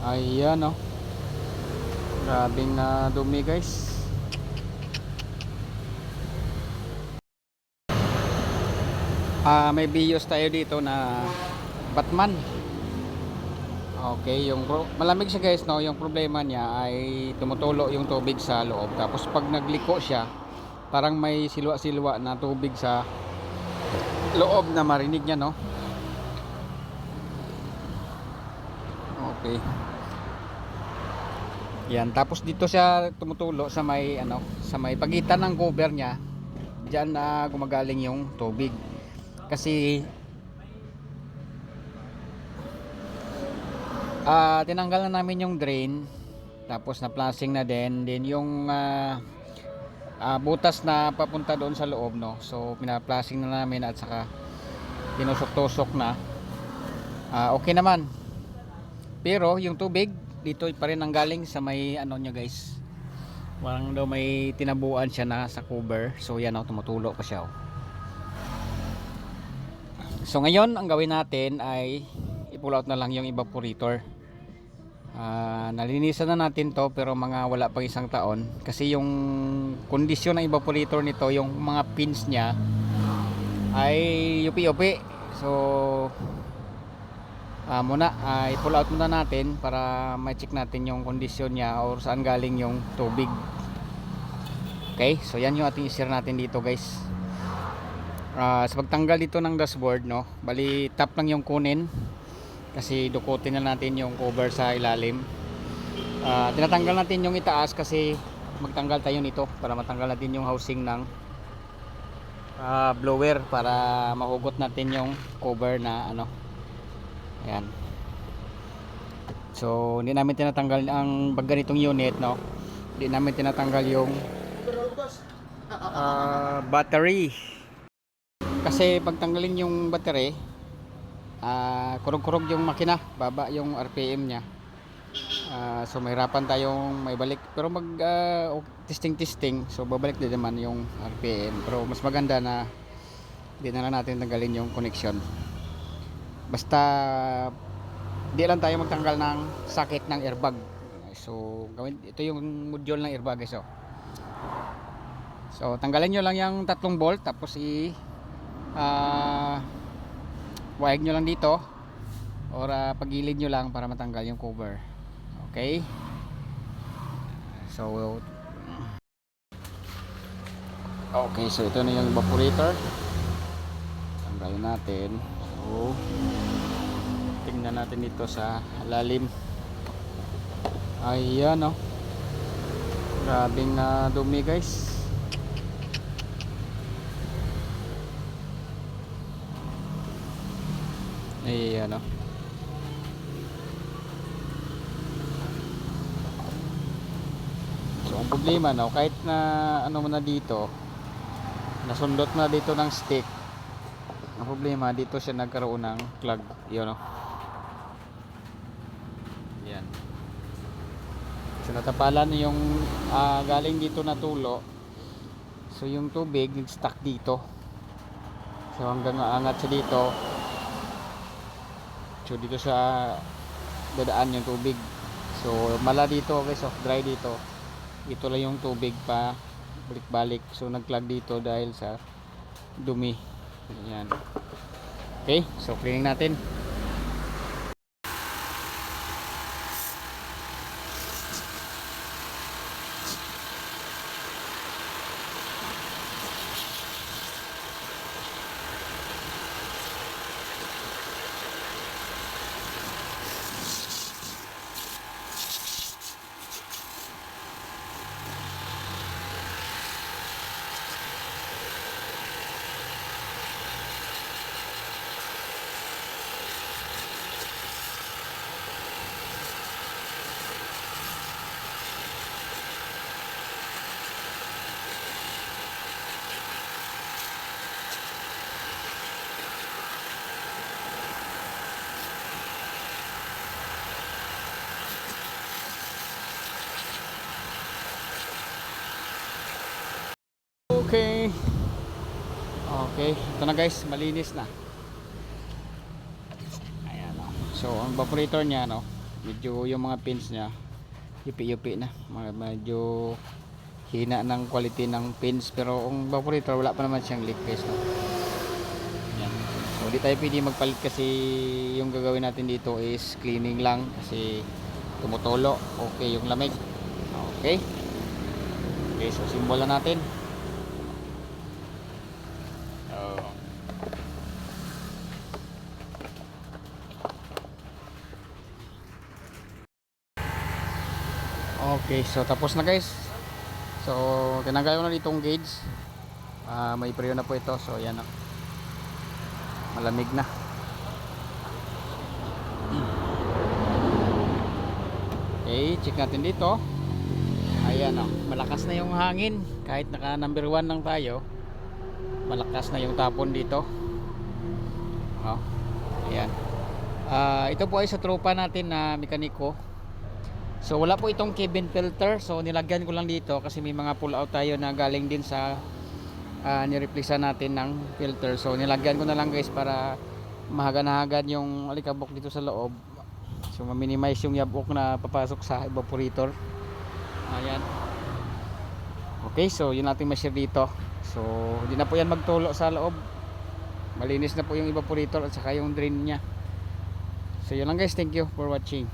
Ayan oh. Grabing na dumi guys. Ah, may bios tayo dito na Batman. Okay, yung malamig siya guys, no. Yung problema niya ay tumutulo yung tubig sa loob. Tapos pag nagliko siya, parang may silwa-silwa na tubig sa loob na marinig niya, no. Okay. Yan, tapos dito siya tumutulo sa may ano, sa may pagitan ng cover niya. Diyan na gumagaling yung tubig. Kasi ah tinanggal na namin yung drain tapos na flashing na din din yung ah, ah, butas na papunta doon sa loob no so pina-flashing na namin at saka tinusok-tusok na Ah, okay naman pero yung tubig dito pa rin ang galing sa may ano niya guys parang daw may tinabuan siya na sa cover so yan oh, tumutulo pa siya oh. So ngayon ang gawin natin ay i-pull out na lang yung evaporator. Ah, nalinisan na natin to pero mga wala pang isang taon kasi yung kondisyon ng evaporator nito yung mga pins niya ay yupi-yupi. So ah, muna ah, i-pull out muna natin para ma-check natin yung kondisyon niya or saan galing yung tubig. Okay, so yan yung ating i-share natin dito guys. Ah, sa pagtanggal dito ng dashboard no bali tap lang yung kunin kasi dukutin na natin yung cover sa ilalim Ah, tinatanggal natin yung itaas kasi magtanggal tayo nito para matanggal natin yung housing ng ah, blower para mahugot natin yung cover na ano ayan. So hindi namin tinatanggal ang pag ganitong unit no? Hindi namin tinatanggal yung ah, battery. Kasi pagtanggalin yung battery ah kurog-kurog yung makina baba yung RPM niya. Ah, so mahirapan tayong may balik pero mag ah, testing testing so babalik din naman yung RPM pero mas maganda na di na lang natin tanggalin yung connection basta di lang tayo magtanggal ng sakit ng airbag. So gawin ito yung module ng airbag guys oh. so tanggalin nyo lang yung tatlong bolt tapos i ah wag nyo lang dito or ah, pagilid nyo lang para matanggal yung cover. Okay? So okay so ito na yung evaporator. Tanggalin natin so tingnan natin dito sa lalim ayan oh grabing na dumi guys Ayan o. So ang problema no, kahit na ano mo na dito, nasundot na dito ng stick. Ang problema dito siya nagkaroon ng plug, yun no. Yan. So natapalan yung ah, galing dito na tulo. So yung tubig nag-stuck dito. So hanggang aangat siya dito, So dito sa dadaan yung tubig. So mala dito guys, oh, dry dito. Ito lang yung tubig pa balik-balik. So nagclog dito dahil sa dumi. Ayan. Okay, so cleaning natin. Okay. Okay, ito na guys, malinis na. Ayan oh. So, ang evaporator niya no, medyo yung mga pins niya yupi-yupi na. Medyo hina ng quality ng pins. Pero ang evaporator wala pa naman siyang leak guys no? yan so di tayo pwede magpalit kasi yung gagawin natin dito is cleaning lang kasi tumutulo okay yung lamig. Okay. Okay so simbol na natin Okay, so tapos na guys. So, tinanggal ko na ditong gauge. Ah, may preo na po ito. So, yan na. Malamig na. Okay, check natin dito. Ayan oh, malakas na yung hangin. Kahit naka number 1 lang tayo, malakas na yung tapon dito. Oh. Ayan. Ah, ito po ay sa tropa natin na mekaniko. So wala po itong cabin filter. So nilagyan ko lang dito kasi may mga pull out tayo na galing din sa uh, nireplace natin ng filter. So nilagyan ko na lang guys para mahagan-hagan yung alikabok dito sa loob. So ma-minimize yung yabok na papasok sa evaporator. Ayan. Okay, so yun natin ma-share dito. So hindi na po yan magtulo sa loob. Malinis na po yung evaporator at saka yung drain niya. So yun lang guys, thank you for watching.